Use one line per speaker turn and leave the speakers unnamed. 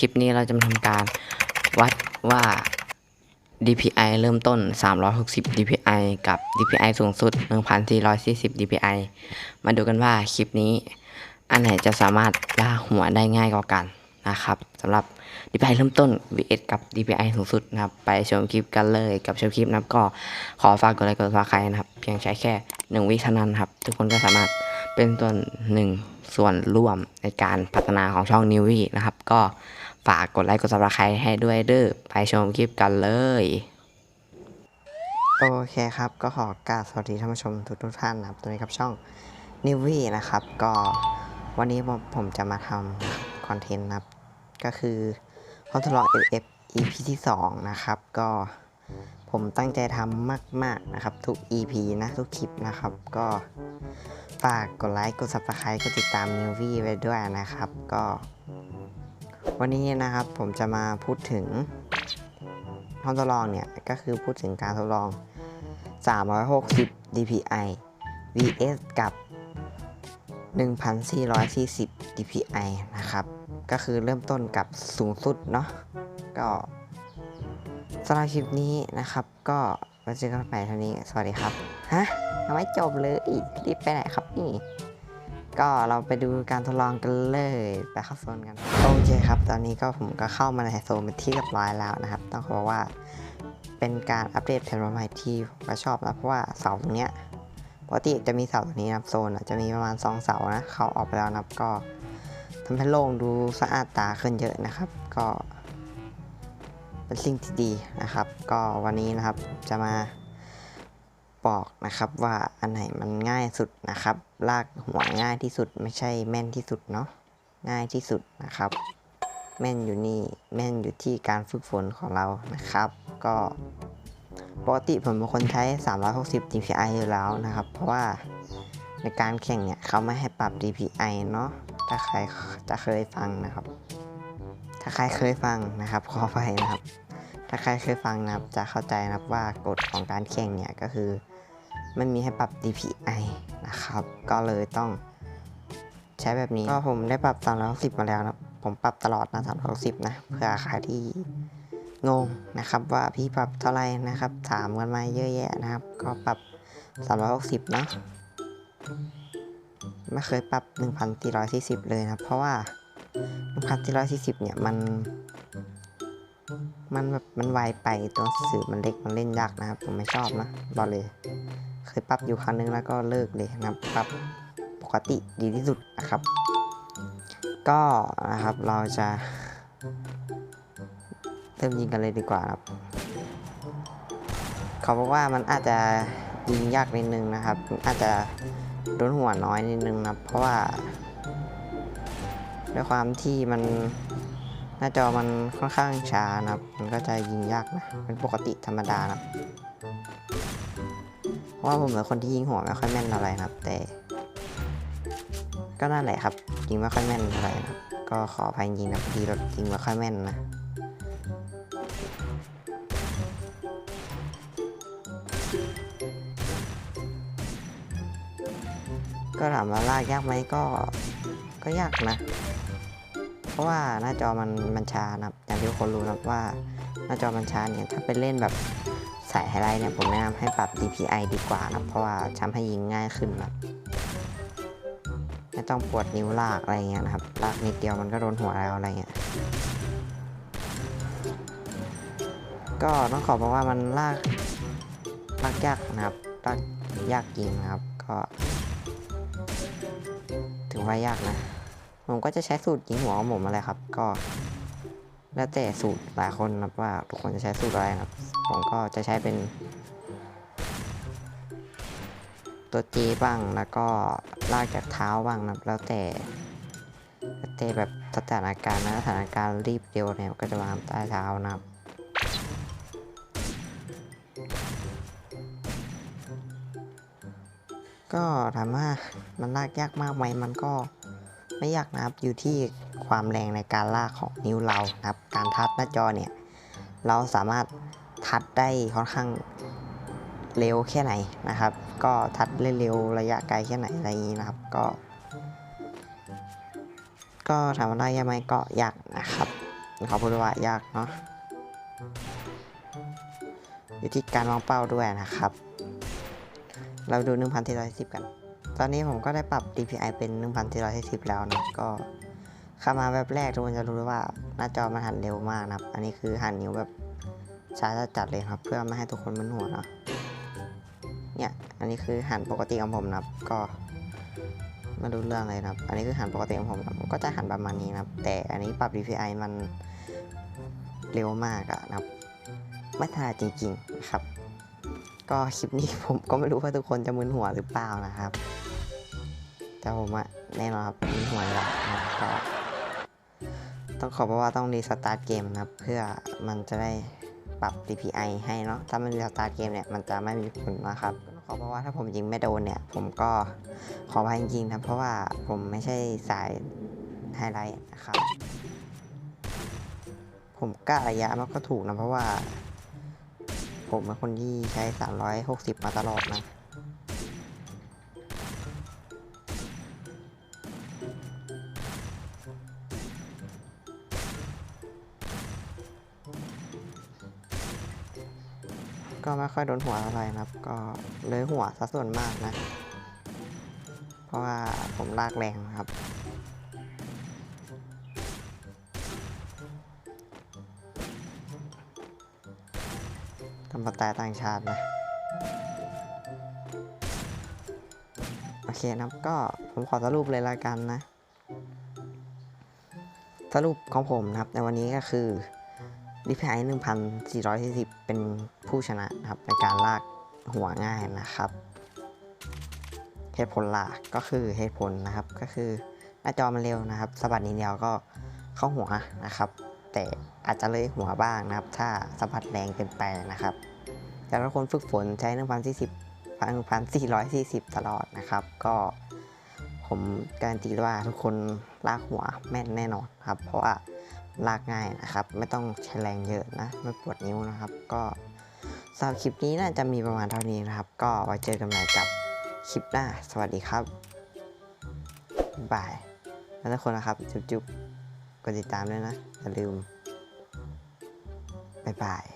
คลิปนี้เราจะมาทำการวัดว่า DPI เริ่มต้น 360 DPI กับ DPI สูงสุด 1440 DPI มาดูกันว่าคลิปนี้ อันไหนจะสามารถล่าหัวได้ง่ายกว่ากันนะครับสำหรับ DPI เริ่มต้น vs กับ DPI สูงสุดนะครับ ไปชมคลิปกันเลยกับชมคลิปนะครับก็ขอฝากกดไลค์กดซับสไครต์นะครับ เพียงใช้แค่ 1 วิเท่านั้นครับ ทุกคนก็สามารถ เป็นส่วนหนึ่งส่วนร่วมในการพัฒนาของช่องนิววีนะครับ ก็ฝากกดไลค์กดซับสไครต์ให้ด้วยเด้อไปชมคลิปกันเลย โอเคครับ ก็ขอกราบสวัสดีท่านผู้ชมทุกทุกท่านนะครับตัวนี้ครับช่องนิววีนะครับ ก็วันนี้ผมผมจะมาทำคอนเทนต์นะครับ ก็คือห้องทดลอง FF EP ที่ 2 นะครับ ก็ผมตั้งใจทำมาก ๆ นะครับ ทุก EP นะ ทุกคลิปนะครับ ก็ ฝากกดไลค์กด subscribe กดติดตามนิววี่ไว้ด้วยนะครับ ก็ วันนี้นะครับผมจะมาพูดถึงห้องทดลองเนี่ย ก็คือพูดถึงการทดลอง 360 DPI vs กับ 1440 DPI นะครับ ก็คือเริ่มต้นกับสูงสุดเนาะก็สำหรับคลิปนี้นะครับก็ มาเจอกันใหม่เท่านี้ สวัสดีครับ ฮะยังไม่จบเลย รีบไปไหนครับนี่ ก็เราไปดูการทดลองกันเลย ไปเข้าโซนกัน โอเคครับ ตอนนี้ก็ผมก็เข้ามาในโซนเป็นที่เรียบร้อยแล้วนะครับ ต้องขอบอกว่าเป็นการอัปเดตแผนใหม่ที่ผมก็ชอบนะ เพราะว่าเสาตรงเนี้ยปกติจะมีเสาตรงนี้นับโซนอะจะมีประมาณ 2 เสานะ เขาออกไปแล้วนับก็ทำให้โล่งดูสะอาดตาขึ้นเยอะนะครับ ก็ เป็นสิ่งที่ดีนะครับ ก็วันนี้นะครับจะมาบอกนะครับว่าอันไหนมันง่ายสุดนะครับ ลากหัวง่ายที่สุดไม่ใช่แม่นที่สุดเนาะง่ายที่สุดนะครับ แม่นอยู่นี่แม่นอยู่ที่การฝึกฝนของเรานะครับ ก็ปกติผมเป็นคนใช้ 360 DPI อยู่แล้วนะครับ เพราะว่าในการแข่งเนี่ยเขาไม่ให้ปรับ DPI เนาะถ้าใครจะเคยฟังนะครับ ถ้าใครเคยฟังนะครับขอไปนะครับ ถ้าใครเคยฟังนะครับจะเข้าใจนะครับว่ากฎของการแข่งเนี่ยก็คือไม่มีให้ปรับ DPI นะครับ ก็เลยต้องใช้แบบนี้ก็ผมได้ปรับ360มาแล้วนะผมปรับตลอดนะ360นะเพื่อใครที่งงนะครับว่าพี่ปรับเท่าไหร่นะครับถามกันมาเยอะแยะนะครับ ก็ปรับ 360เนาะไม่เคยปรับ 1440 เลยนะ เพราะว่า 1440 เนี่ยมัน มันแบบมันไวไปตัวสื่อมันเล็กมันเล่นยากนะครับ ผมไม่ชอบนะบอกเลย เคยปรับอยู่ครั้งนึงแล้วก็เลิกเลยนะครับปรับปกติดีที่สุดนะครับ ก็นะครับเราจะเริ่มยิงกันเลยดีกว่าครับ เขาบอกว่ามันอาจจะยิงยากนิดนึงนะครับ อาจจะโดนหัวน้อยนิดนึงนะเพราะว่าด้วยความที่มัน หน้าจอมันค่อนข้างช้านะครับ มันก็จะยิงยากนะ เป็นปกติธรรมดานะครับเพราะว่าผมเป็นคนที่ยิงหัวไม่ค่อยแม่นอะไรนะครับ แต่ ก็นั่นแหละครับ ยิงไม่ค่อยแม่นอะไรนะก็ขออภัยจริงนะพอดีแบบยิงไม่ค่อยแม่นนะก็ถามว่าลากยากไหมก็ก็ยากนะ เพราะว่าหน้าจอมันมันชานะครับอย่างที่ทุกคนรู้นะว่าหน้าจอมันชาเนี่ยถ้าไปเล่นแบบสายไฮไลท์เนี่ยผมแนะนำให้ปรับ DPI ดีกว่านะเพราะว่าทำให้ยิงง่ายขึ้นนะไม่ต้องปวดนิ้วลากอะไรเงี้ยนะครับลากนิดเดียวมันก็โดนหัวแล้วอะไรเงี้ยก็ต้องขอบอกว่ามันลากลากยากนะครับลากยากจริงนะครับ ก็ ถือว่ายากนะ ผมก็จะใช้สูตรยิงหัวของผมอะไรครับ ก็ แล้วแต่สูตรหลายคนนะว่าทุกคนจะใช้สูตรอะไรนะครับ ผมก็จะใช้เป็น ตัวจีบ้างแล้วก็ลากจากเท้าบ้างนะแล้วแต่แล้วแต่แบบสถานการณ์นะสถานการณ์รีบเร็วเนี่ยก็จะวางใต้เท้านะครับก็ถามว่ามันลากยากมากไหมมันก็ ไม่ยากนะครับอยู่ที่ความแรงในการลากของนิ้วเรานะครับ การทัดหน้าจอเนี่ย เราสามารถทัดได้ค่อนข้างเร็วแค่ไหนนะครับ ก็ทัดเร็วระยะไกลแค่ไหนอะไรอย่างนี้นะครับ ก็ ก็ถามว่าได้ยังไหมก็ยากนะครับเขาพูดว่ายากเนาะอยู่ที่การวางเป้าด้วยนะครับ เราดู1,410 กัน ตอนนี้ผมก็ได้ปรับ DPI เป็น 1,410แล้วนะ ก็เข้ามาแบบแรกทุกคนจะรู้ว่าหน้าจอมันหันเร็วมากนะครับ อันนี้คือหันนิ้วแบบช้าจัดเลยครับ เพื่อไม่ให้ทุกคนมึนหัวเนาะ เนี่ย อันนี้คือหันปกติของผมนะครับ ก็ไมาดูเรื่องเลยนะครับ อันนี้คือหันปกติของผมนะผมก็จะหันประมาณนี้นะครับ แต่อันนี้ปรับ DPI มันเร็วมากอะนะครับ ไม่ถนัดจริงๆนะครับ ก็คลิปนี้ผมก็ไม่รู้ว่าทุกคนจะมึนหัวหรือเปล่านะครับ แต่ผมอะแน่นอนครับมึนหัวยแล้วนะครับก็ต้องขอบอกว่าต้องรีสตาร์ทเกมนะครับ เพื่อมันจะได้ปรับ DPI ให้เนาะถ้ามันรีสตาร์ทเกมเนี่ยมันจะไม่มีผลนะครับต้องขอบอกว่าถ้าผมยิงไม่โดนเนี่ย ผมก็ขออภัยจริงๆนะเพราะว่าผมไม่ใช่สายไฮไลท์นะครับ ผมกะระยะมันก็ถูกนะเพราะว่า ผมเป็นคนที่ใช้ 360 มาตลอดนะ ก็ไม่ค่อยโดนหัวเท่าไรนะครับ ก็เลยหัวซะส่วนมากนะ เพราะว่าผมลากแรงนะครับ ทำสไตล์ต่างชาตินะ โอเคนะครับก็ผมขอสรุปเลยละกันนะ สรุปของผมนะครับ ในวันนี้ก็คือ DPI 1440 เป็น ผู้ชนะครับในการลากหัวง่ายนะครับ เหตุผลหลักก็คือเหตุผลนะครับก็คือหน้าจอมันเร็วนะครับสะบัดนิดเดียวก็เข้าหัวนะครับ แต่อาจจะเลยหัวบ้างนะครับ ถ้าสะบัดแรงเกินไปนะครับแต่ถ้าคนฝึกฝนใช้1,040 1,440ตลอดนะครับ ก็ผมการันตีว่าทุกคนลากหัวแม่นแน่นอนครับ เพราะว่าลากง่ายนะครับ ไม่ต้องใช้แรงเยอะนะ ไม่ปวดนิ้วนะครับ ก็ สำหรับคลิปนี้น่าจะมีประมาณเท่านี้นะครับ ก็ไว้เจอกันใหม่กับคลิปหน้า สวัสดีครับบายแล้วทุกคนนะครับ จุ๊บๆกดติดตามด้วยนะ อย่าลืมบายบาย